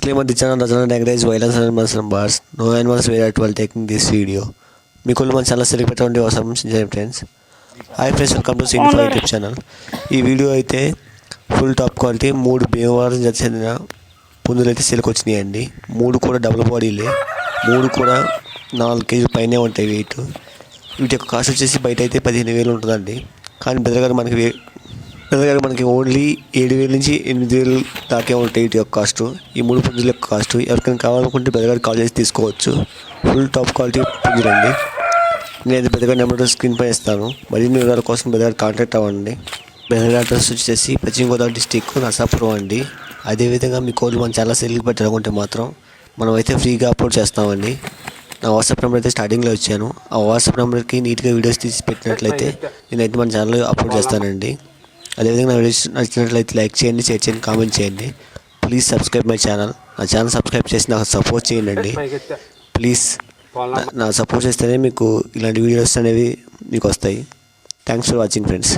Disclaimer The channel does not encourage violence and no and bars. No animals were at while taking this video. మీకు మన channel select పెట్టండి అవసరం friends hi friends welcome to cine five YouTube channel ఈ video అయితే full top quality మూడు భీమవరం జత చెందిన పుందులు అయితే సెలకు వచ్చినాయండి. మూడు కూడా డబుల్ బాడీలే మూడు కూడా నాలుగు కేజీల పైనే ఉంటాయి వెయిట్ వీటి యొక్క కాస్ట్ వచ్చేసి బయట అయితే పదిహేను వేలు ఉంటుందండి. కానీ బెదర్ గారు మనకి వే- మనకి ఓన్లీ ఏడు వేల నుంచి ఎనిమిది వేలు దాకే ఉంటాయి వీటి యొక్క కాస్ట్ ఈ మూడు పుంజుల యొక్క కాస్ట్ ఎవరికైనా కావాలనుకుంటే బెదర్ కాల్ చేసి తీసుకోవచ్చు. ఫుల్ టాప్ క్వాలిటీ పుంజులండి నేను బెదర్ నెంబర్ స్క్రీన్ పై ఇస్తాను మరిన్ని వివరాల కోసం బెదర్ కాంటాక్ట్ అవ్వండి. బెదర్ అడ్రస్ వచ్చేసి పశ్చిమ గోదావరి డిస్టిక్ నర్సాపురం అండి. అదేవిధంగా మీ కోళ్ళు మనం చాలా సెల్కి పెట్టాలనుకుంటే మాత్రం మనం అయితే ఫ్రీగా అప్లోడ్ చేస్తామండి. నా వాట్సాప్ నెంబర్ అయితే స్టార్టింగ్లో ఇచ్చాను. ఆ వాట్సాప్ నెంబర్కి నీట్గా వీడియోస్ తీసి పెట్టినట్లయితే నేనైతే మన ఛానల్లో అప్లోడ్ చేస్తానండి. అదేవిధంగా నా వీడియోస్ నచ్చినట్లయితే లైక్ చేయండి షేర్ చేయండి కామెంట్ చేయండి. ప్లీజ్ సబ్స్క్రైబ్ మై ఛానల్ నా ఛానల్ సబ్స్క్రైబ్ చేసి నాకు సపోర్ట్ చేయండి ప్లీజ్ నా- నా సపోర్ట్ చేస్తేనే మీకు ఇలాంటి వీడియోస్ అనేవి మీకు వస్తాయి. Thanks for watching friends